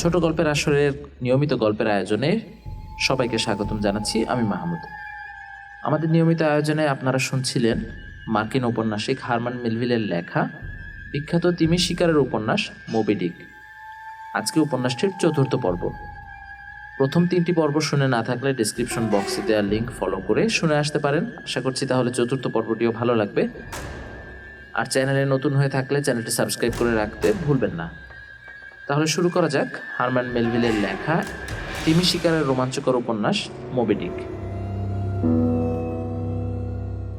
ছোট গল্পের আসরের নিয়মিত গল্পের আয়োজনে সবাইকে স্বাগতম জানাচ্ছি আমি মাহমুদ। আমাদের নিয়মিত আয়োজনে আপনারা শুনছিলেন মার্কিন উপন্যাসিক হারমান মিলভিলের লেখা বিখ্যাত তিমি শিকারের উপন্যাস মোবিডিক আজকে উপন্যাসটির চতুর্থ পর্ব। প্রথম তিনটি পর্ব শুনে না থাকলে ডিসক্রিপশন বক্সে দেওয়া লিঙ্ক ফলো করে শুনে আসতে পারেন। আশা করছি তাহলে চতুর্থ পর্বটিও ভালো লাগবে। আর চ্যানেলে নতুন হয়ে থাকলে চ্যানেলটি সাবস্ক্রাইব করে রাখতে ভুলবেন না। তাহলে শুরু করা যাক হারম্যান মেলভিলের লেখা তিমি শিকারের রোমাঞ্চকর উপন্যাস মোবিডিক।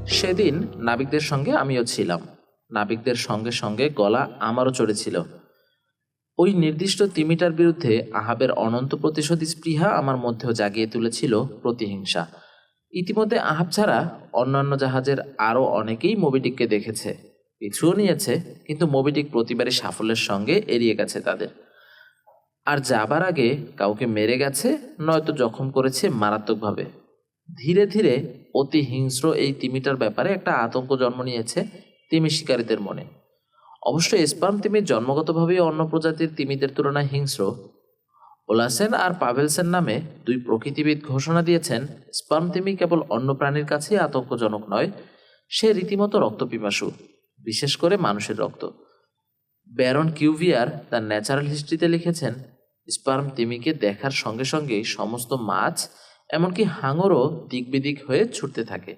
সেদিন নাবিকদের সঙ্গে আমিও ছিলাম। নাবিকদের সঙ্গে সঙ্গে গলা আমারও চড়েছিল। ওই নির্দিষ্ট তিমিটার বিরুদ্ধে আহাবের অনন্ত প্রতিশোধী স্পৃহা আমার মধ্যেও জাগিয়ে তুলেছিল প্রতিহিংসা। ইতিমধ্যে আহাব ছাড়া অন্যান্য জাহাজের আরও অনেকেই মোবিডিককে দেখেছে। পিছুও নিয়েছে, কিন্তু মোবিডিক প্রতিবারই সাফল্যের সঙ্গে এড়িয়ে গেছে তাদের। আর যাবার আগে কাউকে মেরে গেছে, নয়তো জখম করেছে মারাত্মকভাবে। ধীরে ধীরে অতি হিংস্র এই তিমিটার ব্যাপারে একটা আতঙ্ক জন্ম নিয়েছে তিমি শিকারীদের মনে। অবশ্য স্পার্ম তিমি জন্মগতভাবেই অন্য প্রজাতির তিমিদের তুলনায় হিংস্র। ওলাসেন আর পাভেলসেন নামে দুই প্রকৃতিবিদ ঘোষণা দিয়েছেন স্পার্ম তিমি কেবল অন্য প্রাণীর কাছেই আতঙ্কজনক নয়, সে রীতিমতো রক্তপিপাসু। বিশেষ করে মানুষের রক্ত। ব্যারন কিউভিয়ার তার ন্যাচারাল হিস্ট্রিতে লিখেছেন, স্পার্ম তিমিকে দেখার সঙ্গে সঙ্গেই সমস্ত মাছ, এমনকি হাঙরও দিক বিদিক হয়ে ছুটতে থাকে।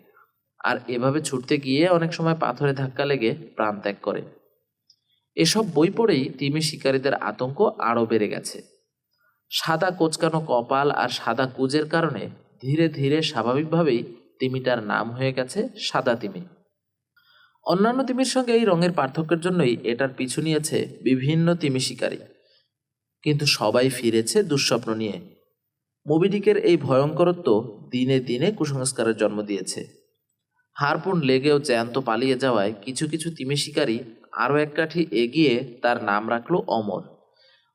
আর এভাবে ছুটতে গিয়ে অনেক সময় পাথরে ধাক্কা লেগে প্রাণ ত্যাগ করে। এসব বই পড়েই তিমি শিকারীদের আতঙ্ক আরও বেড়ে গেছে। সাদা কোচকানো কপাল আর সাদা কুজের কারণে ধীরে ধীরে স্বাভাবিকভাবেই তিমিটার নাম হয়ে গেছে সাদা তিমি। অন্যান্য তিমির সঙ্গে এই রঙের পার্থক্যের জন্যই এটার পিছু নিয়েছে বিভিন্ন তিমি শিকারী। কিন্তু সবাই ফিরেছে দুঃস্বপ্ন নিয়ে। মোবিডিকের এই ভয়ঙ্করত্ব দিনে দিনে কুসংস্কারের জন্ম দিয়েছে। হারপুন লেগেও জ্যান্ত পালিয়ে যাওয়ায় কিছু কিছু তিমি শিকারী আরও এক কাঠি এগিয়ে তার নাম রাখল অমর।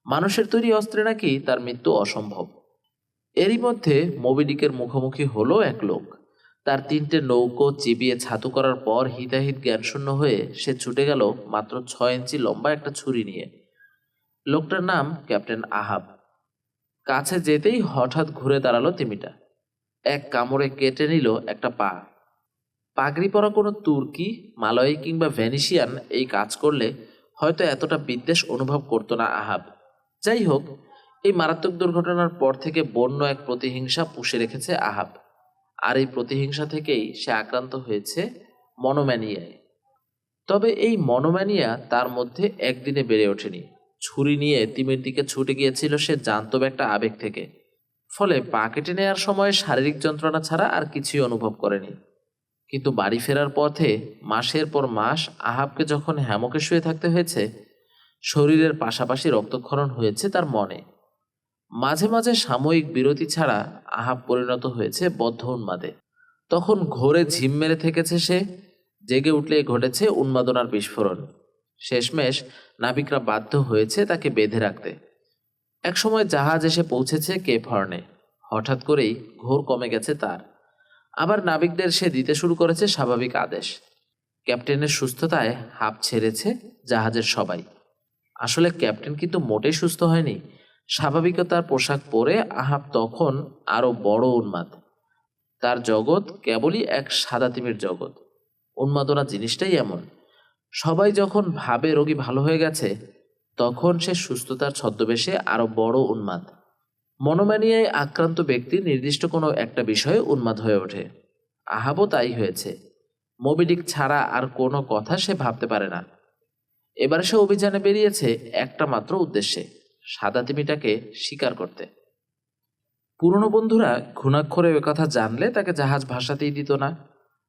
মানুষের তৈরি অস্ত্রে নাকি তার মৃত্যু অসম্ভব। এরই মধ্যে মোবিডিকের মুখোমুখি হলো এক লোক। তার তিনটে নৌকো চিবিয়ে ছাতু করার পর হিতাহিত জ্ঞানশূন্য হয়ে সে ছুটে গেল মাত্র ছয় ইঞ্চি লম্বা একটা ছুরি নিয়ে। লোকটার নাম ক্যাপ্টেন আহাব। কাছে যেতেই হঠাৎ ঘুরে দাঁড়াল তিমিটা এক কামড়ে কেটে নিল একটা পা। পাগড়ি পরা কোনো তুর্কি, মালয়ী কিংবা ভ্যানিশিয়ান এই কাজ করলে হয়তো এতটা বিদ্বেষ অনুভব করতো না আহাব। যাই হোক, এই মারাত্মক দুর্ঘটনার পর থেকে বন্য এক প্রতিহিংসা পুষে রেখেছে আহাব। আর এই প্রতিহিংসা থেকেই সে আক্রান্ত হয়েছে মনোম্যানিয়ায়। তবে এই মনোম্যানিয়া তার মধ্যে একদিনে বেড়ে ওঠেনি। ছুরি নিয়ে তিমির দিকে ছুটে গিয়েছিল সে জান্তব একটা আবেগ থেকে। ফলে পা কেটে নেওয়ার সময় শারীরিক যন্ত্রণা ছাড়া আর কিছুই অনুভব করেনি। কিন্তু বাড়ি ফেরার পথে মাসের পর মাস আহাবকে যখন হ্যামকে শুয়ে থাকতে হয়েছে, শরীরের পাশাপাশি রক্তক্ষরণ হয়েছে তার মনে। মাঝে মাঝে সাময়িক বিরতি ছাড়া আহাব পরিণত হয়েছে বদ্ধ উন্মাদে। তখন ঘোরে ঝিম মেরে থেকেছে সে, জেগে উঠলে ঘটেছে উন্মাদনার বিস্ফোরণ। শেষমেশ নাবিকরা বাধ্য হয়েছে তাকে বেঁধে রাখতে। একসময় জাহাজ এসে পৌঁছেছে কেপ হর্নে। হঠাৎ করেই ঘোর কমে গেছে তার। আবার নাবিকদের সে দিতে শুরু করেছে স্বাভাবিক আদেশ। ক্যাপ্টেনের সুস্থতায় হাঁপ ছেড়েছে জাহাজের সবাই। আসলে ক্যাপ্টেন কিন্তু মোটেই সুস্থ হয়নি। স্বাভাবিকতার পোশাক পরে আহাব তখন আরও বড় উন্মাদ। তার জগৎ কেবলই এক সাদা তিমির জগৎ। উন্মাদনা জিনিসটাই এমন। সবাই যখন ভাবে রোগী ভালো হয়ে গেছে, তখন সে সুস্থতার ছদ্মবেশে আরও বড় উন্মাদ। মনোম্যানিয়ায় আক্রান্ত ব্যক্তি নির্দিষ্ট কোনো একটা বিষয়ে উন্মাদ হয়ে ওঠে। আহাবও তাই হয়েছে। মোবিডিক ছাড়া আর কোনো কথা সে ভাবতে পারে না। এবার সে অভিযানে বেরিয়েছে একটা মাত্র উদ্দেশ্যে। সাদা তিমিটাকে স্বীকার করতে। পুরনো বন্ধুরা ঘুণাক্ষরে কথা জানলে তাকে জাহাজ ভাসাতেই দিত না।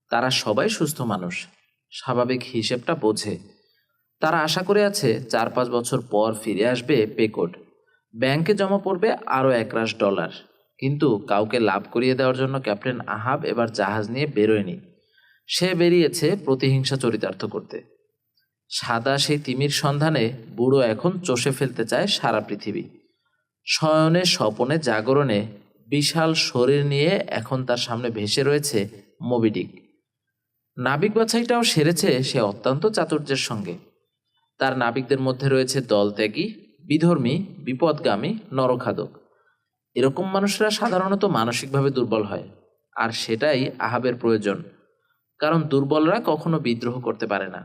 তারা সবাই সুস্থ মানুষ। স্বাভাবিক হিসেবটা বোঝে। তারা আশা করে আছে চার পাঁচ বছর পর ফিরে আসবে পেকোড ব্যাংকে জমা পড়বে আরও একরাশ ডলার। কিন্তু কাউকে লাভ করিয়ে দেওয়ার জন্য ক্যাপ্টেন আহাব এবার জাহাজ নিয়ে বেরোয়নি। সে বেরিয়েছে প্রতিহিংসা চরিতার্থ করতে। সাদা সেই তিমির সন্ধানে বুড়ো এখন চষে ফেলতে চায় সারা পৃথিবী। শয়নে স্বপনে জাগরণে বিশাল শরীর নিয়ে এখন তার সামনে ভেসে রয়েছে মোবিডিক। নাবিক বাছাইটাও সেরেছে সে অত্যন্ত চাতুর্যের সঙ্গে। তার নাবিকদের মধ্যে রয়েছে দলত্যাগী, বিধর্মী, বিপদগামী, নরখাদক। এরকম মানুষরা সাধারণত মানসিকভাবে দুর্বল হয়, আর সেটাই আহাবের প্রয়োজন, কারণ দুর্বলরা কখনো বিদ্রোহ করতে পারে না।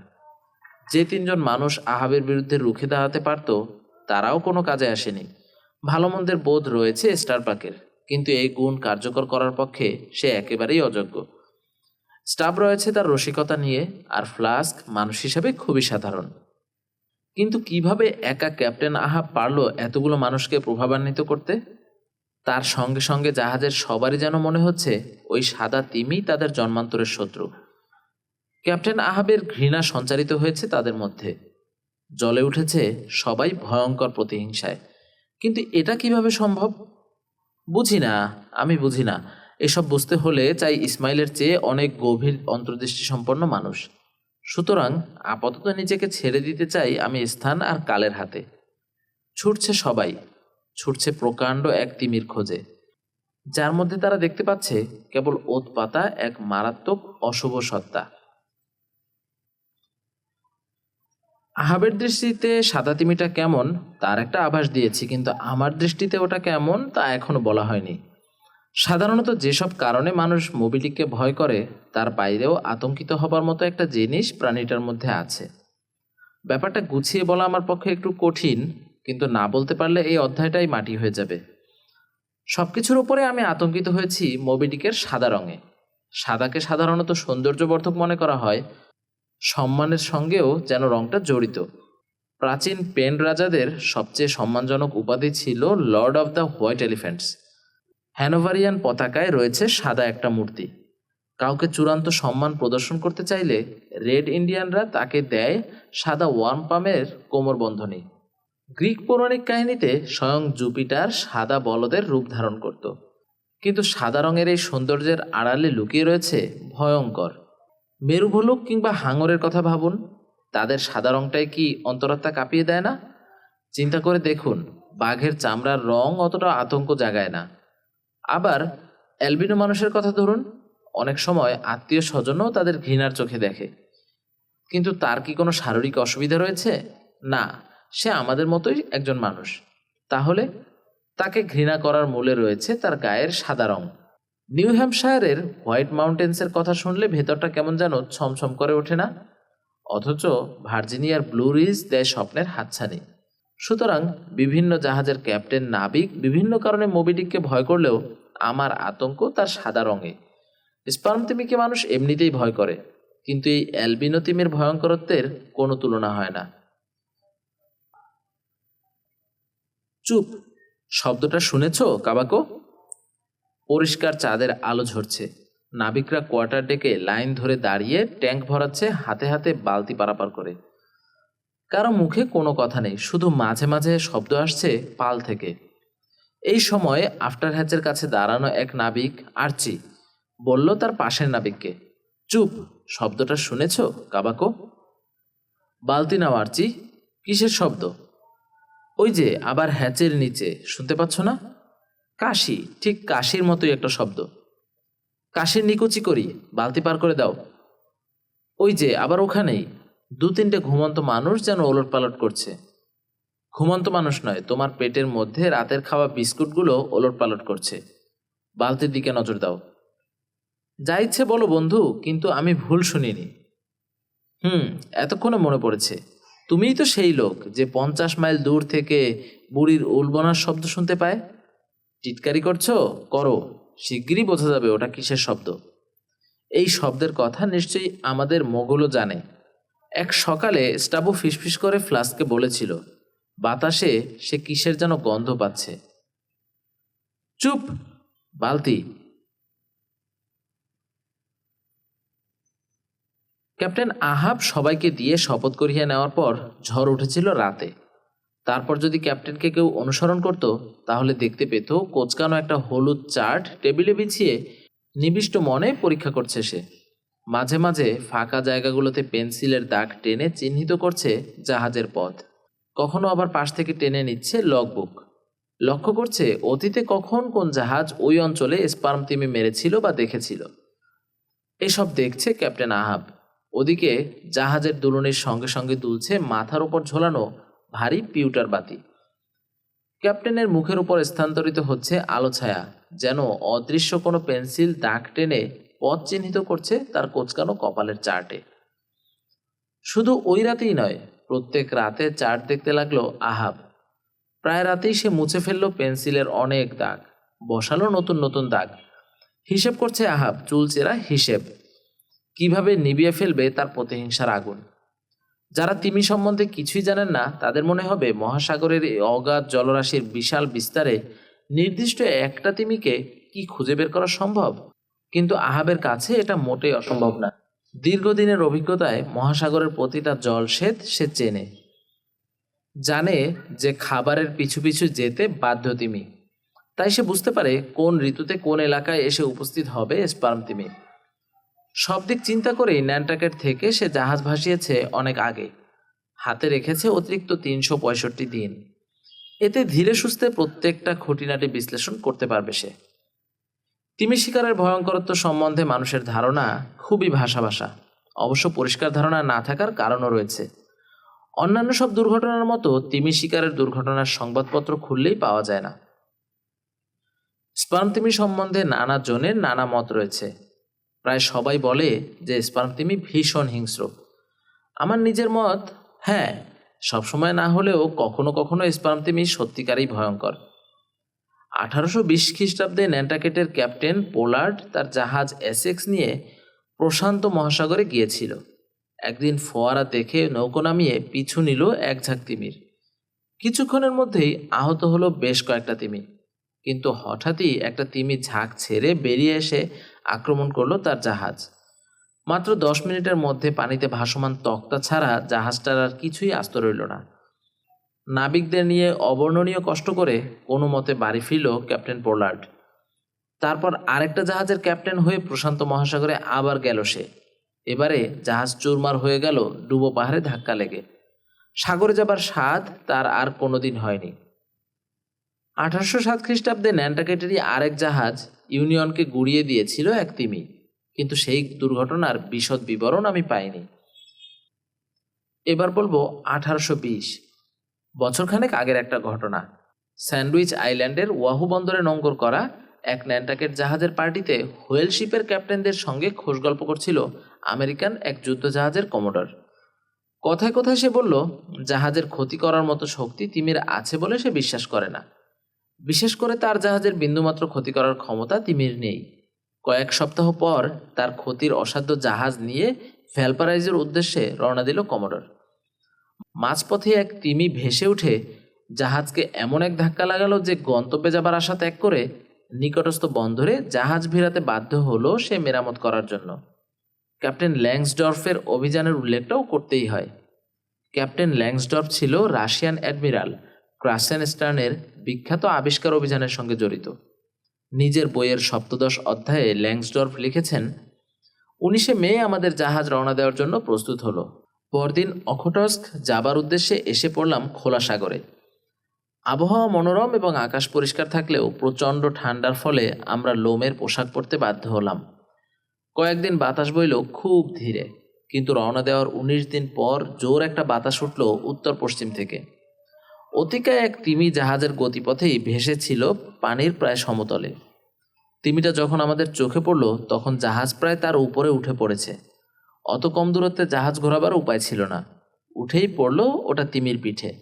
যে তিনজন মানুষ আহাবের বিরুদ্ধে রুখে দাঁড়াতে পারত, তারাও কোনো কাজে আসেনি। ভালো মন্দের বোধ রয়েছে স্টারবাকের কিন্তু এই গুণ কার্যকর করার পক্ষে সে একেবারেই অযোগ্য। স্টাফ রয়েছে তার রসিকতা নিয়ে, আর ফ্লাস্ক মানুষ হিসাবে খুবই সাধারণ। কিন্তু কীভাবে একা ক্যাপ্টেন আহাব পারল এতগুলো মানুষকে প্রভাবান্বিত করতে? তার সঙ্গে সঙ্গে জাহাজের সবারই যেন মনে হচ্ছে, ওই সাদা তিমি তাদের জন্মান্তরের শত্রু। ক্যাপ্টেন আহাবের ঘৃণা সঞ্চারিত হয়েছে তাদের মধ্যে। জ্বলে উঠেছে সবাই ভয়ঙ্কর প্রতিহিংসায়। কিন্তু এটা কীভাবে সম্ভব? বুঝি না, আমি বুঝি না। এসব বুঝতে হলে চাই ইসমাইলের চেয়ে অনেক গভীর অন্তর্দৃষ্টি সম্পন্ন মানুষ। সুতরাং আপাতত নিজেকে ছেড়ে দিতে চাই আমি স্থান আর কালের হাতে। ছুটছে সবাই। ছুটছে প্রকাণ্ড এক তিমির খোঁজে। যার মধ্যে তারা দেখতে পাচ্ছে কেবল ওত পাতা এক মারাত্মক অশুভ সত্তা। আহাবের দৃষ্টিতে সাদা তিমিটা কেমন, তার একটা আভাস দিয়েছি, কিন্তু আমার দৃষ্টিতে ওটা কেমন, তা এখনও বলা হয়নি। সাধারণত যেসব কারণে মানুষ মোবিলিককে ভয় করে, তার বাইরেও আতঙ্কিত হবার মতো একটা জিনিস প্রাণীটার মধ্যে আছে। ব্যাপারটা গুছিয়ে বলা আমার পক্ষে একটু কঠিন, কিন্তু না বলতে পারলে এই অধ্যায়টাই মাটি হয়ে যাবে। সব কিছুর উপরে আমি আতঙ্কিত হয়েছি মোবিডিকের সাদা রঙে। সাদাকে সাধারণত সৌন্দর্যবর্ধক মনে করা হয় সম্মানের সঙ্গেও যেন রংটা জড়িত। প্রাচীন পেন রাজাদের সবচেয়ে সম্মানজনক উপাধি ছিল lord of the white elephants. Hanoverian পতাকায় রয়েছে সাদা একটা মূর্তি। কাউকে চূড়ান্ত সম্মান প্রদর্শন করতে চাইলে রেড ইন্ডিয়ানরা তাকে দেয় সাদা ওয়ার্ম পামের কোমরবন্ধনী গ্রিক পৌরাণিক কাহিনীতে স্বয়ং জুপিটার সাদা বলদের রূপ ধারণ করত। কিন্তু সাদা রঙের এই সৌন্দর্যের আড়ালে লুকিয়ে রয়েছে ভয়ঙ্কর। মেরু ভলুক কিংবা হাঙরের কথা ভাবুন। তাদের সাদা রংটাই কি অন্তরাত্মা কাঁপিয়ে দেয় না? চিন্তা করে দেখুন, বাঘের চামড়ার রং অতটা আতঙ্ক জাগায় না। আবার, অ্যালবিনো মানুষের কথা ধরুন, অনেক সময় আত্মীয় স্বজনও তাদের ঘৃণার চোখে দেখে। কিন্তু তার কি কোনো শারীরিক অসুবিধা রয়েছে? না, সে আমাদের মতোই একজন মানুষ। তাহলে, তাকে ঘৃণা করার মূলে রয়েছে তার গায়ের সাদা রং। নিউ হ্যাম্পশায়ারের হোয়াইট মাউন্টেন্সের কথা শুনলে ভেতরটা কেমন যেন ছমছম করে ওঠে না? অথচ ভার্জিনিয়ার ব্লু রিজ দেয় স্বপ্নের হাতছানি। সুতরাং বিভিন্ন জাহাজের ক্যাপ্টেন নাবিক বিভিন্ন কারণে মোবিডিককে ভয় করলেও আমার আতঙ্ক তার সাদা রঙে। স্পার্ম তিমিকে মানুষ এমনিতেই ভয় করে, কিন্তু এই অ্যালবিনো তিমির ভয়ঙ্করত্বের কোনো তুলনা হয় না। চুপ, শব্দটা শুনেছ, কাবাকো? পরিষ্কার চাঁদের আলো ঝরছে। নাবিকরা কোয়ার্টার ডেকে লাইন ধরে দাঁড়িয়ে ট্যাঙ্ক ভরাচ্ছে, হাতে হাতে বালতি পারাপার করে। কারও মুখে কোনো কথা নেই, শুধু মাঝে মাঝে শব্দ আসছে পাল থেকে। এই সময় আফটার হ্যাচের কাছে দাঁড়ানো এক নাবিক, আর্চি, বলল তার পাশের নাবিককে, চুপ, শব্দটা শুনেছ, কাবাকো? বালতি নাও, আর্চি, কিসের শব্দ? ওই যে, আবার হ্যাচের নিচে, শুনতে পাচ্ছ না? কাশি, ঠিক কাশির মতোই একটা শব্দ। কাশির নিকুচি করি, বালতি পার করে দাও। ওই যে, আবার ওখানেই। দু তিনটে ঘুমন্ত মানুষ যেন ওলট পালট করছে। ঘুমন্ত মানুষ নয়, তোমার পেটের মধ্যে রাতের খাওয়া বিস্কুটগুলো ওলট পালট করছে। বালতির দিকে নজর দাও। যা ইচ্ছে বলো বন্ধু, কিন্তু আমি ভুল শুনিনি। হুম, এতক্ষণে মনে পড়েছে। তুমিই তো সেই লোক যে পঞ্চাশ মাইল দূর থেকে বুড়ির উলবনার শব্দ শুনতে পায়। টিটকারি করছ? করো। শিগগিরই বোঝা যাবে ওটা কিসের শব্দ। এই শব্দের কথা নিশ্চয়ই আমাদের মোগলও জানে। এক সকালে স্টাবু ফিসফিস করে ফ্লাস্ককে বলেছিল, বাতাসে সে কিসের যেন গন্ধ পাচ্ছে। চুপ, বালতি। ক্যাপ্টেন আহাব সবাইকে দিয়ে শপথ করিয়ে নেওয়ার পর ঝড় উঠেছিল রাতে। তারপর যদি ক্যাপ্টেনকে কেউ অনুসরণ করত, তাহলে দেখতে পেত কোচকানো একটা হলুদ চার্ট টেবিলে বিছিয়ে নিবিষ্ট মনে পরীক্ষা করছে সে। মাঝে মাঝে ফাঁকা জায়গাগুলোতে পেন্সিলের দাগ টেনে চিহ্নিত করছে জাহাজের পথ। কখনো আবার পাশ থেকে টেনে নিচ্ছে লগবুক। লক্ষ্য করছে অতীতে কখন কোন জাহাজ ওই অঞ্চলে স্পার্ম তিমি মেরেছিল বা দেখেছিল। এসব দেখছে ক্যাপ্টেন আহাব। ওদিকে জাহাজের দুলনির সঙ্গে সঙ্গে দুলছে মাথার ওপর ঝোলানো ভারী পিউটার বাতি। ক্যাপ্টেনের মুখের উপর স্থানান্তরিত হচ্ছে আলো ছায়া, যেন অদৃশ্য কোনো পেন্সিল দাগ টেনে পথ চিহ্নিত করছে তার কোচকানো কপালের চার্টে। শুধু ওই রাতেই নয়, প্রত্যেক রাতে চার্ট দেখতে লাগল আহাব। প্রায় রাতেই সে মুছে ফেলল পেন্সিলের অনেক দাগ, বসালো নতুন নতুন দাগ। হিসেব করছে আহাব চুলচেরা হিসেব। কীভাবে নিভিয়ে ফেলবে তার প্রতিহিংসার আগুন। যারা তিমি সম্বন্ধে কিছুই জানেন না, তাদের মনে হবে মহাসাগরের এই অগাধ জলরাশির বিশাল বিস্তারে নির্দিষ্ট একটা তিমিকে কি খুঁজে বের করা সম্ভব? কিন্তু আহাবের কাছে এটা মোটেই অসম্ভব না। দীর্ঘদিনের অভিজ্ঞতায় মহাসাগরের প্রতিটা জলসেদ সে চেনে। জানে যে খাবারের পিছু পিছু যেতে বাধ্য তিমি। তাই সে বুঝতে পারে কোন ঋতুতে কোন এলাকায় এসে উপস্থিত হবে স্পার্ম তিমি। সব দিক চিন্তা করেই ন্যান্টাকেট থেকে সে জাহাজ ভাসিয়েছে অনেক আগে। হাতে রেখেছে অতিরিক্ত তিনশো পঁয়ষট্টি দিন। এতে ধীরে সুস্থে প্রত্যেকটা খুঁটিনাটি বিশ্লেষণ করতে পারবে সে। তিমি শিকারের ভয়ঙ্করত্ব সম্বন্ধে মানুষের ধারণা খুবই ভাষা ভাষা অবশ্য পরিষ্কার ধারণা না থাকার কারণও রয়েছে। অন্যান্য সব দুর্ঘটনার মতো তিমি শিকারের দুর্ঘটনার সংবাদপত্র খুললেই পাওয়া যায় না। স্পার্ম তিমি সম্বন্ধে নানা জনের নানা মত রয়েছে। প্রায় সবাই বলে যে স্পার্ম তিমি ভীষণ হিংস্র। আমার নিজের মত হ্যাঁ সবসময় না হলেও কখনো কখনো স্পার্ম তিমি সত্যিকারই ভয়ঙ্কর। আঠারোশো বিশ খ্রিস্টাব্দে ন্যান্টাকেটের ক্যাপ্টেন পোলার্ড তার জাহাজ এসেক্স নিয়ে প্রশান্ত মহাসাগরে গিয়েছিল। একদিন ফোয়ারা দেখে নৌকো নামিয়ে পিছু নিল এক ঝাঁক তিমির। কিছুক্ষণের মধ্যেই আহত হলো বেশ কয়েকটা তিমি। কিন্তু হঠাৎই একটা তিমি ঝাঁক ছেড়ে বেরিয়ে এসে আক্রমণ করল তার জাহাজ। মাত্র দশ মিনিটের মধ্যে পানিতে ভাসমান তক্তা ছাড়া জাহাজটার আর কিছুই আস্ত রইল না। নাবিকদের নিয়ে অবর্ণনীয় কষ্ট করে কোনো মতে বাড়ি ফিরল ক্যাপ্টেন পোলার্ড। তারপর আরেকটা জাহাজের ক্যাপ্টেন হয়ে প্রশান্ত মহাসাগরে আবার গেল সে। এবারে জাহাজ চুরমার হয়ে গেল ডুবো পাহাড়ে ধাক্কা লেগে। সাগরে যাবার স্বাদ তার আর কোনোদিন হয়নি। আঠারোশো সাত খ্রিস্টাব্দে ন্যান্টাকেটেরই আরেক জাহাজ ইউনিয়নকে গুড়িয়ে দিয়েছিল এক তিমি। কিন্তু সেই দুর্ঘটনার বিশদ বিবরণ আমি পাইনি। এবার বলব আঠারোশো বিশ। বছরখানেক আগের একটা ঘটনা। স্যান্ডউইচ আইল্যান্ডের ওয়াহু বন্দরে নোঙ্গর করা এক ন্যান্টাকেট জাহাজের পার্টিতে হোয়েল শিপের ক্যাপ্টেনদের সঙ্গে খোশ গল্প করছিল আমেরিকান এক যুদ্ধ জাহাজের কমোডর। কথায় কথায় সে বলল, জাহাজের ক্ষতি করার মতো শক্তি তিমির আছে বলে সে বিশ্বাস করে না। বিশেষ করে তার জাহাজের বিন্দুমাত্র ক্ষতি করার ক্ষমতা তিমির নেই। কয়েক সপ্তাহ পর তার ক্ষতির অসাধ্য জাহাজ নিয়ে ভ্যালপারাইজের উদ্দেশ্যে রওনা দিল কমোডর। মাঝপথে এক তিমি ভেসে উঠে জাহাজকে এমন এক ধাক্কা লাগালো যে গন্তব্যে যাবার আশা ত্যাগ করে নিকটস্থ বন্দরে জাহাজ ভিড়াতে বাধ্য হলো সে মেরামত করার জন্য। ক্যাপ্টেন ল্যাংসডর্ফের অভিযানের উল্লেখটাও করতেই হয়। ক্যাপ্টেন ল্যাংসডর্ফ ছিল রাশিয়ান অ্যাডমিরাল। ক্রাসেন স্টার্নের বিখ্যাত আবিষ্কার অভিযানের সঙ্গে জড়িত। নিজের বইয়ের সপ্তদশ অধ্যায়ে ল্যাংসডর্ফ লিখেছেন, উনিশে মে আমাদের জাহাজ রওনা দেওয়ার জন্য প্রস্তুত হলো। পরদিন অখটস্ক যাবার উদ্দেশ্যে এসে পড়লাম খোলা সাগরে। আবহাওয়া মনোরম এবং আকাশ পরিষ্কার থাকলেও প্রচণ্ড ঠান্ডার ফলে আমরা লোমের পোশাক পরতে বাধ্য হলাম। কয়েকদিন বাতাস বইল খুব ধীরে, কিন্তু রওনা দেওয়ার উনিশ দিন পর জোর একটা বাতাস উঠল উত্তর পশ্চিম থেকে। অতিকায় এক তিমি জাহাজের গতিপথেই ভেসেছিল পানির প্রায় সমতলে। তিমিটা যখন আমাদের চোখে পড়ল, তখন জাহাজ প্রায় তার উপরে উঠে পড়েছে। অত কম দূরত্বে জাহাজ ঘোরাবার উপায় ছিল না। উঠেই পড়ল ওটা তিমির পিঠে।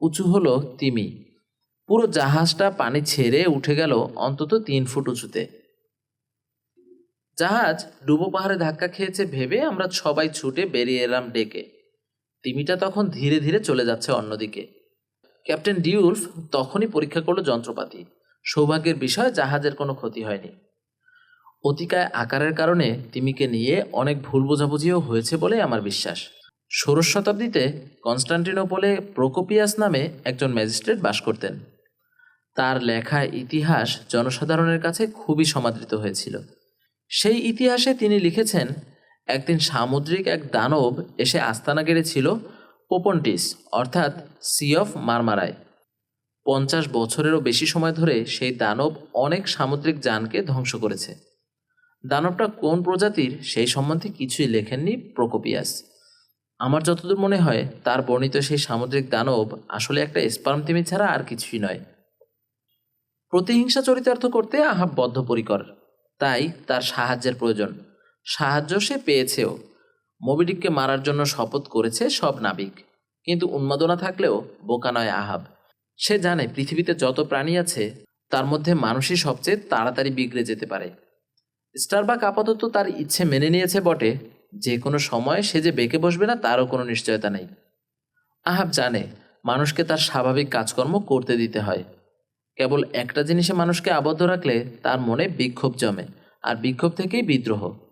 উঁচু হলো তিমি। পুরো জাহাজটা পানি ছেড়ে উঠে গেল অন্তত তিন ফুট উঁচুতে। জাহাজ ডুবো পাহাড়ে ধাক্কা খেয়েছে ভেবে আমরা সবাই ছুটে বেরিয়ে এলাম ডেকে। তিমিটা তখন ধীরে ধীরে চলে যাচ্ছে অন্যদিকে। ক্যাপ্টেন ডিউলফ তখনই পরীক্ষা করল যন্ত্রপাতি। সৌভাগ্যের বিষয়, জাহাজের কোনো ক্ষতি হয়নি। অতিকায় আকারের কারণে তিমিকে নিয়ে অনেক ভুল বোঝাবুঝিও হয়েছে বলে আমার বিশ্বাস। ষোড়শ শতাব্দীতে কনস্টান্টিনোপলে প্রোকোপিয়াস নামে একজন ম্যাজিস্ট্রেট বাস করতেন। তার লেখা ইতিহাস জনসাধারণের কাছে খুবই সমাদৃত হয়েছিল। সেই ইতিহাসে তিনি লিখেছেন একদিন সামুদ্রিক এক দানব এসে আস্তানা গেড়েছিল পোপন্টিস, অর্থাৎ সি অফ মারমারায়। পঞ্চাশ বছরেরও বেশি সময় ধরে সেই দানব অনেক সামুদ্রিক যানকে ধ্বংস করেছে। দানবটা কোন প্রজাতির সেই সম্বন্ধে কিছুই লেখেননি প্রকোপিয়াস। আমার যতদূর মনে হয়, তার বর্ণিত সেই সামুদ্রিক দানব আসলে একটা স্পার্ম তিমি ছাড়া আর কিছুই নয়। প্রতিহিংসা চরিতার্থ করতে আহাব বদ্ধপরিকর, তাই তার সাহায্যের প্রয়োজন। সাহায্য সে পেয়েছেও। মোবিডিককে মারার জন্য শপথ করেছে সব নাবিক। কিন্তু উন্মাদনা থাকলেও বোকা নয় আহাব। সে জানে পৃথিবীতে যত প্রাণী আছে, তার মধ্যে মানুষই সবচেয়ে তাড়াতাড়ি বিগড়ে যেতে পারে। স্টারবাক আপাতত তার ইচ্ছে মেনে নিয়েছে বটে, যে কোনো সময় সে যে বেঁকে বসবে না তারও কোনো নিশ্চয়তা নেই। আহাব জানে মানুষকে তার স্বাভাবিক কাজকর্ম করতে দিতে হয়। কেবল একটা জিনিসে মানুষকে আবদ্ধ রাখলে তার মনে বিক্ষোভ জমে, আর বিক্ষোভ থেকেই বিদ্রোহ।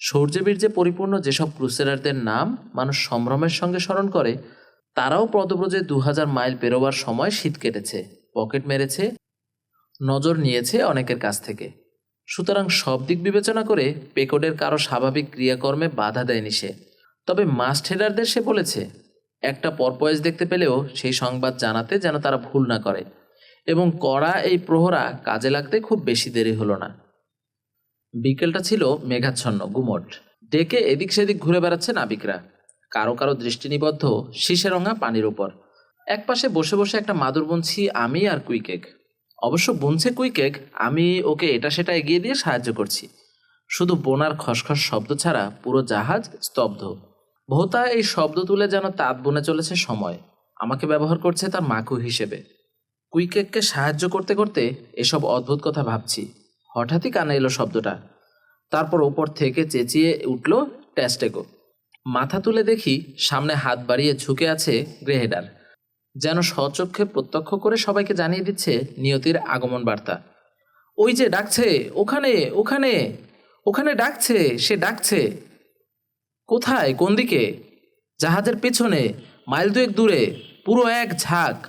সৌর্যবীর্যে পরিপূর্ণ যেসব ক্রুসেডারদের নাম মানুষ সম্ভ্রমের সঙ্গে স্মরণ করে, তারাও পদব্রজে দু হাজার মাইল পেরোবার সময় শীত কেটেছে, পকেট মেরেছে, নজর নিয়েছে অনেকের কাছ থেকে। সুতরাং সব দিক বিবেচনা করে পেকোডের কারও স্বাভাবিক ক্রিয়াকর্মে বাধা দেয়নি সে। তবে মাস্ট হেডারদের সে বলেছে, একটা পরপয়েজ দেখতে পেলেও সেই সংবাদ জানাতে যেন তারা ভুল না করে, এবং কড়া এই প্রহরা কাজে লাগতে খুব বেশি দেরি হলো না। বিকেলটা ছিল মেঘাচ্ছন্ন, গুমট। ডেকে এদিক সেদিক ঘুরে বেড়াচ্ছে নাবিকরা কারও কারও দৃষ্টি নিবদ্ধ শীষে রঙা পানির উপর। একপাশে বসে বসে একটা মাদুর বুনছি আমি আর কুইকেক। অবশ্য বুনছে কুইকেক, আমি ওকে এটা সেটা এগিয়ে দিয়ে সাহায্য করছি। শুধু বোনার খসখস শব্দ ছাড়া পুরো জাহাজ স্তব্ধ। ভোতা এই শব্দ তুলে যেন তাঁত বনে চলেছে সময়। আমাকে ব্যবহার করছে তার মাকু হিসেবে। কুইকেককে সাহায্য করতে করতে এসব অদ্ভুত কথা ভাবছি। হঠাৎই কানে এলো শব্দটা। তারপর ওপর থেকে চেঁচিয়ে উঠল ট্যাস্টেকো। মাথা তুলে দেখি সামনে হাত বাড়িয়ে ঝুঁকে আছে গ্রেহেডার। যেন স্বচক্ষে প্রত্যক্ষ করে সবাইকে জানিয়ে দিচ্ছে নিয়তির আগমন বার্তা। ওই যে ডাকছে, ওখানে ওখানে ওখানে ডাকছে, সে ডাকছে। কোথায়? কোন দিকে? জাহাজের পেছনে, মাইল দুয়েক দূরে, পুরো এক ঝাঁক।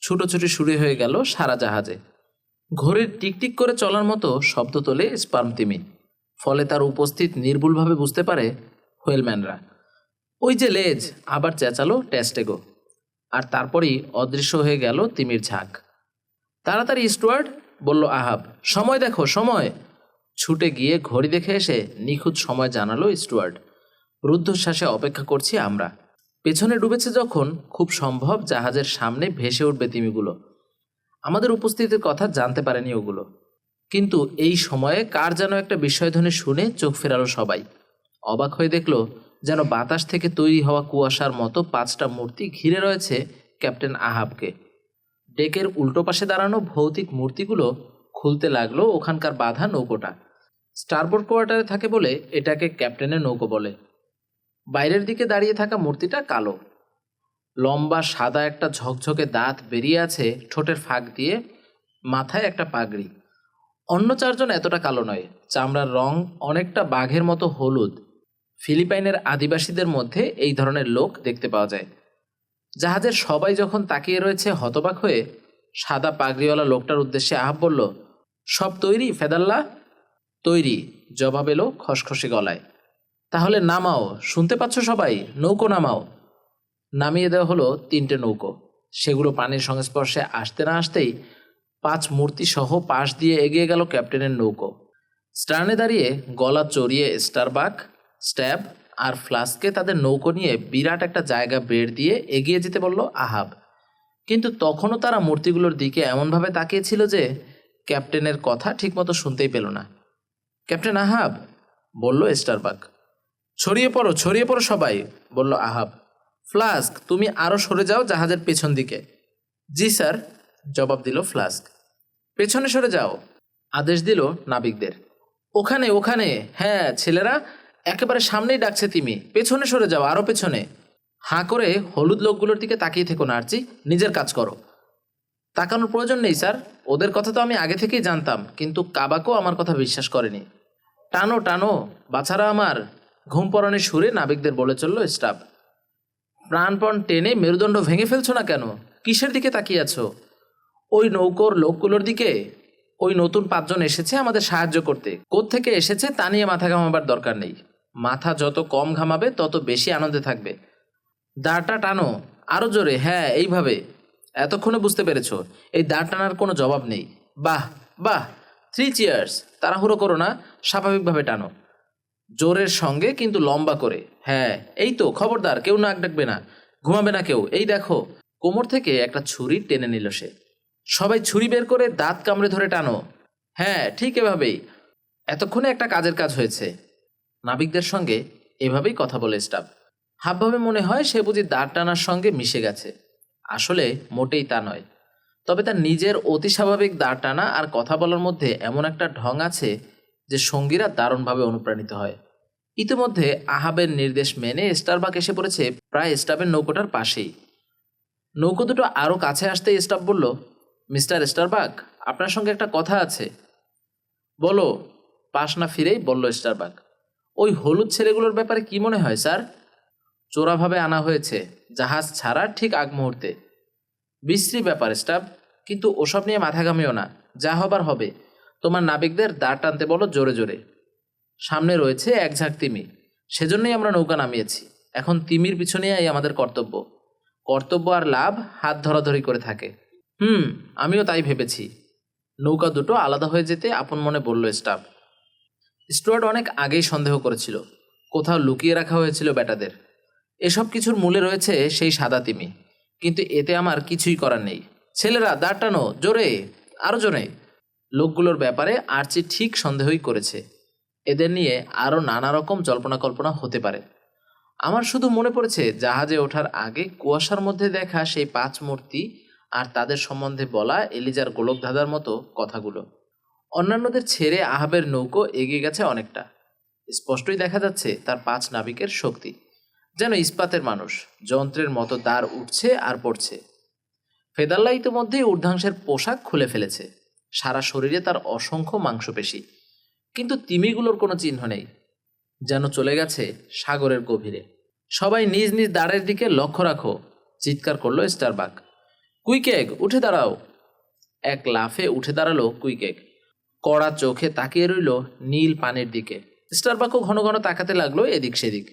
ছুটোছুটি শুরু হয়ে গেল সারা জাহাজে। ঘড়ির টিকটিক করে চলার মতো শব্দ তোলে স্পার্ম তিমি। ফলে তার উপস্থিত নির্ভুলভাবে বুঝতে পারে হোয়েলম্যানরা। ওই যে লেজ, আবার চেঁচালো টেস্টেগো। আর তারপরই অদৃশ্য হয়ে গেল তিমির ঝাঁক। তাড়াতাড়ি স্টুয়ার্ড বলল আহাব, সময় দেখো, সময়। ছুটে গিয়ে ঘড়ি দেখে এসে নিখুঁত সময় জানালো স্টুয়ার্ড রুদ্ধশ্বাসে অপেক্ষা করছি আমরা। পেছনে ডুবেছে যখন খুব সম্ভব জাহাজের সামনে ভেসে উঠবে তিমিগুলো। আমাদের উপস্থিতির কথা জানতে পারেনি ওগুলো। কিন্তু এই সময়ে কার যেন একটা বিস্ময়ধ্বনি শুনে চোখ ফেরালো সবাই। অবাক হয়ে দেখল যেন বাতাস থেকে তৈরি হওয়া কুয়াশার মতো পাঁচটা মূর্তি ঘিরে রয়েছে ক্যাপ্টেন আহাবকে। ডেকের উল্টো পাশে দাঁড়ানো ভৌতিক মূর্তিগুলো খুলতে লাগল ওখানকার বাধা নৌকোটা। স্টারবোর্ড কোয়ার্টারে থাকে বলে এটাকে ক্যাপ্টেনের নৌকো বলে। বাইরের দিকে দাঁড়িয়ে থাকা মূর্তিটা কালো। লম্বা সাদা একটা ঝকঝকে দাঁত বেরিয়ে আছে ঠোঁটের ফাঁক দিয়ে, মাথায় একটা পাগড়ি। অন্য চারজন এতটা কালো নয়। চামড়ার রং অনেকটা বাঘের মতো হলুদ। ফিলিপাইনের আদিবাসীদের মধ্যে এই ধরনের লোক দেখতে পাওয়া যায়। জাহাজের সবাই যখন তাকিয়ে রয়েছে হতবাক হয়ে, সাদা পাগড়িওয়ালা লোকটার উদ্দেশ্যে আহাব বলল, সব তৈরি ফেদাল্লা তৈরি, জবাব এলো খসখসে গলায়। তাহলে নামাও, শুনতে পাচ্ছ সবাই? নৌকো নামাও। নামিয়ে দেওয়া হলো তিনটে নৌকো। সেগুলো পানির সংস্পর্শে আসতে না আসতেই পাঁচ মূর্তি সহ পাশ দিয়ে এগিয়ে গেল ক্যাপ্টেনের নৌকো। স্টার্নে দাঁড়িয়ে গলা চড়িয়ে স্টারবাক, স্ট্যাব আর ফ্লাস্কে তাদের নৌকো নিয়ে বিরাট একটা জায়গা বের দিয়ে এগিয়ে যেতে বলল আহাব। কিন্তু তখনও তারা মূর্তিগুলোর দিকে এমনভাবে তাকিয়েছিল যে ক্যাপ্টেনের কথা ঠিকমতো শুনতেই পেল না। ক্যাপ্টেন আহাব বলল স্টারবাক, ছড়িয়ে পড়ো ছড়িয়ে পড়ো সবাই, বলল আহাব। ফ্লাস্ক, তুমি আরও সরে যাও জাহাজের পেছন দিকে। জি, স্যার, জবাব দিল ফ্লাস্ক। পেছনে সরে যাও, আদেশ দিল নাবিকদের। ওখানে ওখানে হ্যাঁ ছেলেরা, একেবারে সামনেই ডাকছে তিমি, পেছনে সরে যাও আরও পেছনে। হাঁ করে হলুদ লোকগুলোর দিকে তাকিয়ে থেকো, নার্জি, নিজের কাজ করো। তাকানোর প্রয়োজন নেই, স্যার, ওদের কথা তো আমি আগে থেকেই জানতাম, কিন্তু কাবাকও আমার কথা বিশ্বাস করেনি। টানো টানো, বাছারা আমার ঘুম পড়ানোর সুরে নাবিকদের বলে চলল স্টাফ। প্রাণপণ টেনে মেরুদণ্ড ভেঙে ফেলছো না কেন? কিসের দিকে তাকিয়ে আছো? ওই নৌকোর লোকগুলোর দিকে? ওই নতুন পাঁচজন এসেছে আমাদের সাহায্য করতে। থেকে এসেছে তা নিয়ে মাথা ঘামাবার দরকার নেই। মাথা যত কম ঘামাবে, তত বেশি আনন্দে থাকবে। দাঁড়টা টানো আরও জোরে হ্যাঁ এইভাবে। এতক্ষণে বুঝতে পেরেছ, এই দাঁড় টানার কোনো জবাব নেই। বাহ বাহ থ্রি চেয়ার্স তাড়াহুড়ো করো না, স্বাভাবিকভাবে টানো। জোরের সঙ্গে কিন্তু লম্বা করে। হ্যাঁ এই তো, খবরদার, কেউ নাক ডাকবে না। ঘুমাবে না কেউ। এই দেখো, কোমর থেকে একটা ছুরি টেনে নিল সে। সবাই ছুরি বের করে দাঁত কামড়ে ধরে টানো। হ্যাঁ ঠিক এভাবেই। এতক্ষণে একটা কাজের কাজ হয়েছে। নাবিকদের সঙ্গে এভাবেই কথা বলে স্টাফ। হাবভাবে মনে হয় সে বুঝি দাঁড় টানার সঙ্গে মিশে গেছে। আসলে মোটেই তা নয়। তবে তার নিজের অতি স্বাভাবিক দাঁড় টানা আর কথা বলার মধ্যে এমন একটা ঢং আছে যে সঙ্গীরা দারুণভাবে অনুপ্রাণিত হয়। ইতিমধ্যে আহাবের নির্দেশ মেনে স্টারবাক এসে পড়েছে প্রায় স্টাফের নৌকোটার পাশেই। নৌকো দুটো আরও কাছে আসতেই স্টাফ বলল, মিস্টার স্টারবাক, আপনার সঙ্গে একটা কথা আছে। বলো। পাশ না ফিরেই বলল স্টারবাক, ওই হলুদ ছেলেগুলোর ব্যাপারে কি মনে হয়, স্যার? চোরাভাবে আনা হয়েছে, জাহাজ ছাড়া ঠিক আগ মুহূর্তে। বিশ্রী ব্যাপার স্টাফ, কিন্তু ওসব নিয়ে মাথা ঘামিও না, যা হবার হবে। তোমার নাবিকদের দাঁড় টানতে বলো জোরে জোরে। সামনে রয়েছে এক ঝাঁক তিমি। সেজন্যই আমরা নৌকা নামিয়েছি। এখন তিমির পিছনেই আমাদের কর্তব্য। কর্তব্য আর লাভ হাত ধরাধরি করে থাকে। হুম, আমিও তাই ভেবেছি। নৌকা দুটো আলাদা হয়ে যেতে আপন মনে বলল স্টাফ। স্টুয়ার্ট অনেক আগেই সন্দেহ করেছিল। কোথাও লুকিয়ে রাখা হয়েছিল বেটাদের এসব কিছুর মূলে রয়েছে সেই সাদা তিমি। কিন্তু এতে আমার কিছুই করার নেই। ছেলেরা, দাঁড় টানো, জোরে আরও জোরে। লোকগুলোর ব্যাপারে আর্চি ঠিক সন্দেহই করেছে। এদের নিয়ে আরও নানা রকম জল্পনা কল্পনা হতে পারে। আমার শুধু মনে পড়েছে, জাহাজে ওঠার আগে কুয়াশার মধ্যে দেখা সেই পাঁচ মূর্তি আর তাদের সম্বন্ধে বলা এলিজার গোলকধাঁধার মতো কথাগুলো। অন্যান্যদের ছেড়ে আহাবের নৌকো এগিয়ে গেছে অনেকটা। স্পষ্টই দেখা যাচ্ছে তার পাঁচ নাবিকের শক্তি। যেন ইস্পাতের মানুষ, যন্ত্রের মতো দাঁড় উঠছে আর পড়ছে। ফেদাল্লা ইতিমধ্যেই ঊর্ধ্বাংশের পোশাক খুলে ফেলেছে। সারা শরীরে তার অসংখ্য মাংসপেশি। কিন্তু তিমিগুলোর কোনো চিহ্ন নেই, যেন চলে গেছে সাগরের গভীরে। সবাই নিজ নিজ দাঁড়ের দিকে লক্ষ্য রাখো, চিৎকার করল স্টারবাক। কুইকেক উঠে দাঁড়াও। এক লাফে উঠে দাঁড়াল কুইকেক কড়া চোখে তাকিয়ে রইল নীল পানির দিকে। স্টারবাকও ঘন ঘন তাকাতে লাগল এদিক সেদিক।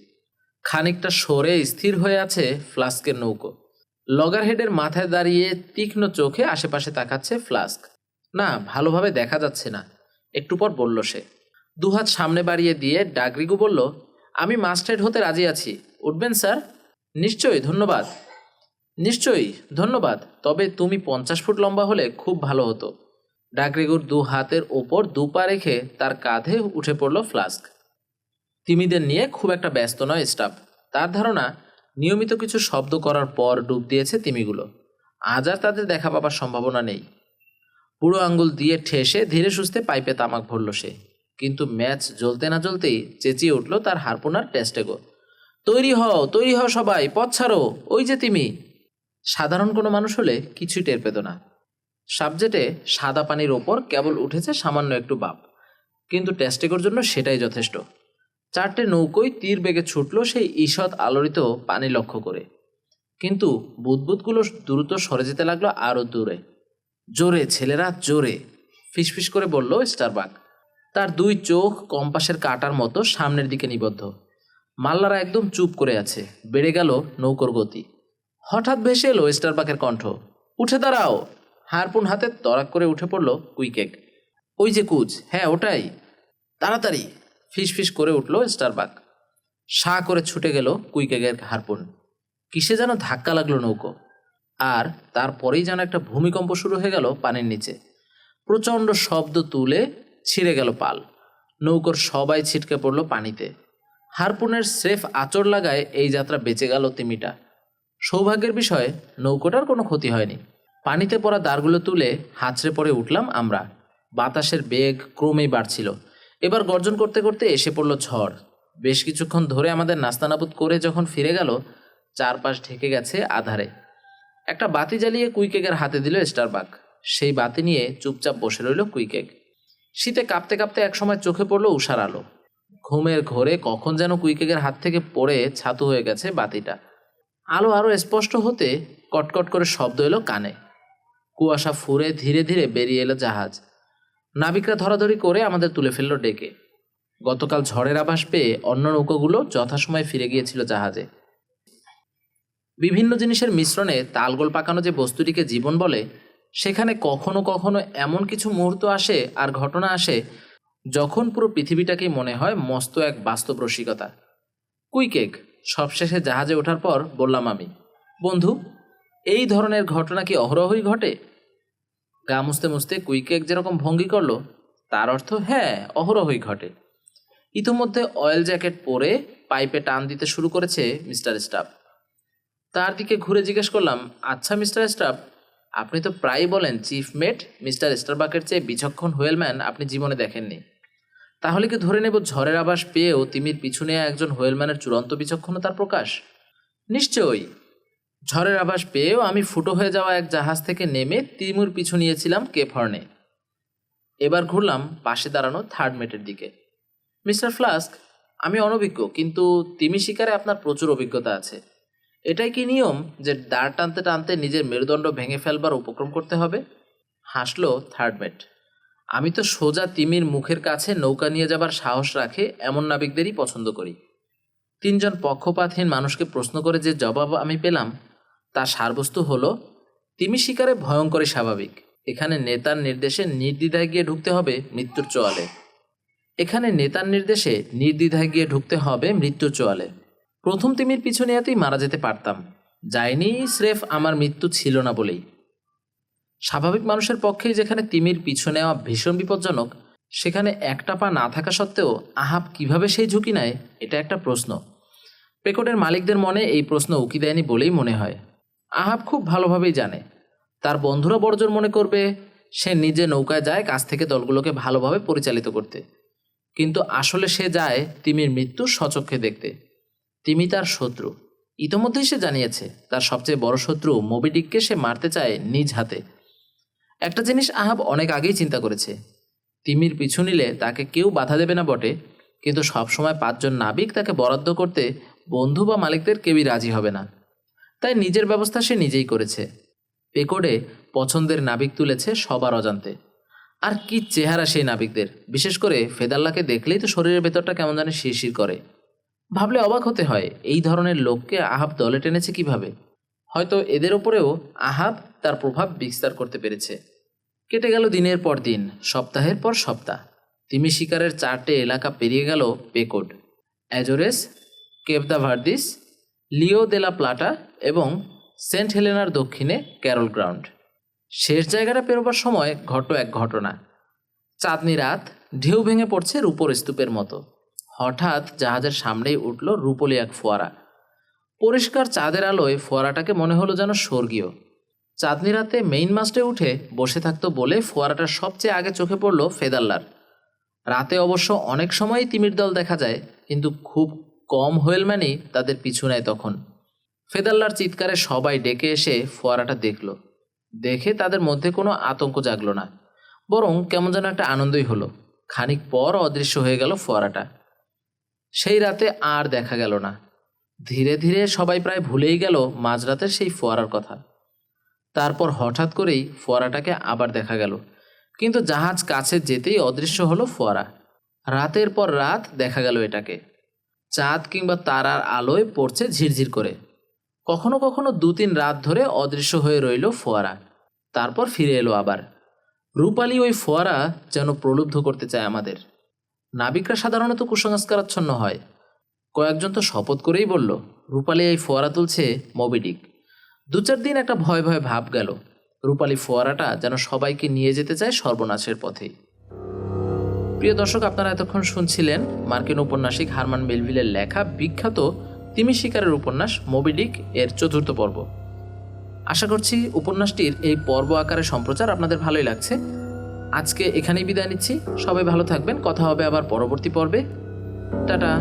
খানিকটা সরে স্থির হয়ে আছে ফ্লাস্কের নৌকো। লগার হেডের মাথায় দাঁড়িয়ে তীক্ষ্ণ চোখে আশেপাশে তাকাচ্ছে ফ্লাস্ক। না, ভালোভাবে দেখা যাচ্ছে না। একটু পর বলল সে। দুহাত সামনে বাড়িয়ে দিয়ে ডাগরিগু বলল, আমি মাস্টার্ড হতে রাজি আছি। উঠবেন, স্যার? নিশ্চয়ই, ধন্যবাদ। নিশ্চয়ই, ধন্যবাদ। তবে তুমি পঞ্চাশ ফুট লম্বা হলে খুব ভালো হতো। ডাগরিগুর দু হাতের ওপর দু পা রেখে তার কাঁধে উঠে পড়ল ফ্লাস্ক। তিমিদের নিয়ে খুব একটা ব্যস্ত নয় স্টাফ। তার ধারণা, নিয়মিত কিছু শব্দ করার পর ডুব দিয়েছে তিমিগুলো। আজ আর তাদের দেখা পাবার সম্ভাবনা নেই। বুড়ো আঙ্গুল দিয়ে ঠেসে ধীরে সুস্থে পাইপে তামাক ভরল সে। কিন্তু ম্যাচ জ্বলতে না জ্বলতেই চেঁচিয়ে উঠল তার হারপুনার টেস্টেগো তৈরি হও তৈরি হও সবাই, পথ ছাড়ো, ওই যে তিমি। সাধারণ কোনো মানুষ হলে কিছুই টের পেত না। সাবজেক্টে সাদা পানির ওপর কেবল উঠেছে সামান্য একটু বাপ। কিন্তু টেস্টেগোর জন্য সেটাই যথেষ্ট। চারটে নৌকোই তীর বেগে ছুটল সেই ঈষৎ আলোড়িত পানি লক্ষ্য করে। কিন্তু বুদবুদগুলো দ্রুত সরে যেতে লাগল আরও দূরে। জোরে, ছেলেরা জোরে, ফিসফিস করে বলল, স্টারবাক, তার দুই চোখ কম্পাসের কাটার মতো সামনের দিকে নিবদ্ধ। মাল্লারা একদম চুপ করে আছে। বেড়ে গেল নৌকোর গতি। হঠাৎ ভেসে এলো স্টারবাকের কণ্ঠ। উঠে দাঁড়াও। হারপুন হাতে তরাক করে উঠে পড়ল কুইকেক ওই যে কুচ হ্যাঁ ওটাই। তাড়াতাড়ি। ফিস করে উঠল স্টারবাক। সা করে ছুটে গেল কুইকেকের হারপুন। কিসে যেন ধাক্কা লাগল নৌকো। আর তারপরেই যেন একটা ভূমিকম্প শুরু হয়ে গেল পানির নিচে। প্রচণ্ড শব্দ তুলে ছিঁড়ে গেল পাল। নৌকোর সবাই ছিটকে পড়ল পানিতে। হারপুনের স্রেফ আচর লাগায় এই যাত্রা বেঁচে গেল তিমিটা। সৌভাগ্যের বিষয়ে নৌকোটার কোনো ক্ষতি হয়নি। পানিতে পড়া দাঁড়গুলো তুলে হাঁচড়ে পড়ে উঠলাম আমরা। বাতাসের বেগ ক্রমেই বাড়ছিল। এবার গর্জন করতে করতে এসে পড়ল ঝড়। বেশ কিছুক্ষণ ধরে আমাদের নাস্তানাবুদ করে যখন ফিরে গেল, চারপাশ ঢেকে গেছে আধারে। একটা বাতি জ্বালিয়ে কুইকেকের হাতে দিল স্টারবাক। সেই বাতি নিয়ে চুপচাপ বসে রইল কুইকেক শীতে কাঁপতে কাঁপতে একসময় চোখে পড়ল উষার আলো। ঘুমের ঘোরে কখন যেন কুইকেকের হাত থেকে পড়ে ছাতু হয়ে গেছে বাতিটা। আলো আরও স্পষ্ট হতে কটকট করে শব্দ এলো কানে। কুয়াশা ফুরে ধীরে ধীরে বেরিয়ে এলো জাহাজ। নাবিকরা ধরাধরি করে আমাদের তুলে ফেলল ডেকে। গতকাল ঝড়ের আভাস পেয়ে অন্য নৌকোগুলো যথাসময়ে ফিরে গিয়েছিল জাহাজে। বিভিন্ন জিনিসের মিশ্রণে তালগোল পাকানো যে বস্তুটিকে জীবন বলে, সেখানে কখনো কখনো এমন কিছু মুহূর্ত আসে আর ঘটনা আসে যখন পুরো পৃথিবীটাকেই মনে হয় মস্ত এক বাস্তব রসিকতা। কুইকেক সবশেষে জাহাজে ওঠার পর বললাম আমি, বন্ধু, এই ধরনের ঘটনা কি অহরহই ঘটে? গা মুছতে মুছতে কুইকেক যেরকম ভঙ্গি করল, তার অর্থ হ্যাঁ অহরহই ঘটে। ইতোমধ্যে অয়েল জ্যাকেট পরে পাইপে টান দিতে শুরু করেছে মিস্টার স্টাফ। তার দিকে ঘুরে জিজ্ঞেস করলাম আচ্ছা মিস্টার স্টাফ, আপনি তো প্রায়ই বলেন, চিফ মেট, মিস্টার স্টারবাকের চেয়ে বিচক্ষণ হোয়েলম্যান আপনি জীবনে দেখেননি। তাহলে কি ধরে নেব ঝড়ের আবাস পেয়েও তিমির পিছনে একজন হোয়েলম্যানের চূড়ান্ত বিচক্ষণতার প্রকাশ? নিশ্চয়ই। ঝড়ের আবাস পেয়েও আমি ফুটো হয়ে যাওয়া এক জাহাজ থেকে নেমে তিমুর পিছু নিয়েছিলাম কেপ হর্নে। এবার ঘুরলাম পাশে দাঁড়ানো থার্ড মেটের দিকে। মিস্টার ফ্লাস্ক, আমি অনভিজ্ঞ, কিন্তু তিমি শিকারে আপনার প্রচুর অভিজ্ঞতা আছে। এটাই কি নিয়ম যে দাঁড় টানতে টানতে নিজের মেরুদণ্ড ভেঙে ফেলবার উপক্রম করতে হবে? হাসলো থার্ড মেট। আমি তো সোজা তিমির মুখের কাছে নৌকা নিয়ে যাবার সাহস রাখে এমন নাবিকদেরই পছন্দ করি। তিনজন পক্ষপাতহীন মানুষকে প্রশ্ন করে যে জবাব আমি পেলাম, তার সারবস্তু হলো, তিমি শিকারে ভয়ঙ্করই স্বাভাবিক। এখানে নেতার নির্দেশে নির্দ্বিধায় গিয়ে ঢুকতে হবে মৃত্যুর চোয়ালে। এখানে নেতার নির্দেশে নির্দ্বিধায় গিয়ে ঢুকতে হবে মৃত্যুর চোয়ালে। প্রথম তিমির পিছনে এতেই মারা যেতে পারতাম। যায়নি স্রেফ আমার মৃত্যু ছিল না বলেই। স্বাভাবিক মানুষের পক্ষেই যেখানে তিমির পিছু নেওয়া ভীষণ বিপজ্জনক, সেখানে একটা পা না থাকা সত্ত্বেও আহাব কীভাবে সেই ঝুঁকি নেয়, এটা একটা প্রশ্ন। পেকটের মালিকদের মনে এই প্রশ্ন উকি দেয়নি বলেই মনে হয়। আহাব খুব ভালোভাবেই জানে। তার বন্ধুরা বর্জন মনে করবে, সে নিজে নৌকায় যায় কাছ থেকে দলগুলোকে ভালোভাবে পরিচালিত করতে। কিন্তু আসলে সে যায় তিমির মৃত্যু সচক্ষে দেখতে। তিমি তার শত্রু। ইতোমধ্যেই সে জানিয়েছে, তার সবচেয়ে বড় শত্রু মোবিডিককে সে মারতে চায় নিজ হাতে। একটা জিনিস আহাব অনেক আগেই চিন্তা করেছে। তিমির পিছু নিলে তাকে কেউ বাধা দেবে না বটে, কিন্তু সবসময় পাঁচজন নাবিক তাকে বরাদ্দ করতে বন্ধু বা মালিকদের কেউই রাজি হবে না। তাই নিজের ব্যবস্থা সে নিজেই করেছে। পেকোডে পছন্দের নাবিক তুলেছে সবার অজান্তে। আর কি চেহারা সেই নাবিকদের, বিশেষ করে ফেদাল্লাকে দেখলেই তো শরীরের ভেতরটা কেমন জানি শিরশির করে। ভাবলে অবাক হতে হয়, এই ধরনের লোককে আহাব দলে টেনেছে কীভাবে? হয়তো এদের ওপরেও আহাব তার প্রভাব বিস্তার করতে পেরেছে। কেটে গেল দিনের পর দিন, সপ্তাহের পর সপ্তাহ। তিমি শিকারের চারটে এলাকা পেরিয়ে গেল পেকোড। অ্যাজোরেস কেবদা ভার্দিস, লিও দেলা প্লাটা এবং সেন্ট হেলেনার দক্ষিণে ক্যারল গ্রাউন্ড। শেষ জায়গাটা পেরোবার সময় ঘটল এক ঘটনা। চাঁদনি রাত ঢেউ ভেঙে পড়ছে রূপর স্তূপের মতো। হঠাৎ জাহাজের সামনেই উঠল রূপলি এক ফোয়ারা। পরিষ্কার চাঁদের আলোয় ফোয়ারাটাকে মনে হলো যেন স্বর্গীয়। চাঁদনি রাতে মেইন মাস্টে উঠে বসে থাকতো বলে ফোয়ারাটা সবচেয়ে আগে চোখে পড়ল ফেদাল্লার রাতে অবশ্য অনেক সময়ই তিমির দল দেখা যায়, কিন্তু খুব কম হোয়েলম্যানই তাদের পিছু নেয় তখন। ফেদাল্লার চিৎকারে সবাই ডেকে এসে ফোয়ারাটা দেখল। দেখে তাদের মধ্যে কোনো আতঙ্ক জাগল না, বরং কেমন যেন একটা আনন্দই হলো। খানিক পর অদৃশ্য হয়ে গেল ফোয়ারাটা। সেই রাতে আর দেখা গেল না। ধীরে ধীরে সবাই প্রায় ভুলেই গেল মাঝরাতের সেই ফোয়ারার কথা। তারপর হঠাৎ করেই ফোয়ারাটাকে আবার দেখা গেল। কিন্তু জাহাজ কাছে যেতেই অদৃশ্য হলো ফোয়ারা। রাতের পর রাত দেখা গেল এটাকে। চাঁদ কিংবা তারার আলোয় পড়ছে ঝিরঝির করে। কখনো কখনো দু তিন রাত ধরে অদৃশ্য হয়ে রইল ফোয়ারা। তারপর ফিরে এলো আবার। রূপালী ওই ফোয়ারা যেন প্রলুব্ধ করতে চায় আমাদের। নাবিকরা সাধারণত কুসংস্কারাচ্ছন্ন হয়। কয়েকজন তো শপথ করেই বলল, রূপালী এই ফোয়ারা তুলছে মবিডিক। দু চার দিন একটা ভয় ভয় ভাব গেল। রূপালী ফোয়ারাটা যেন সবাইকে নিয়ে যেতে চায় সর্বনাশের পথেই প্রিয় দর্শক, আপনারা এতক্ষণ শুনছিলেন মার্কিন উপন্যাসিক হারমান মেলভিলের লেখা বিখ্যাত তিমি শিকারের উপন্যাস মোবিডিক এর চতুর্থ পর্ব। আশা করছি উপন্যাসটির এই পর্ব আকারে সম্প্রচার আপনাদের ভালোই লাগছে। আজকে এখানেই বিদায় নিচ্ছি। সবাই ভালো থাকবেন। কথা হবে আবার পরবর্তী পর্বে। টাটা।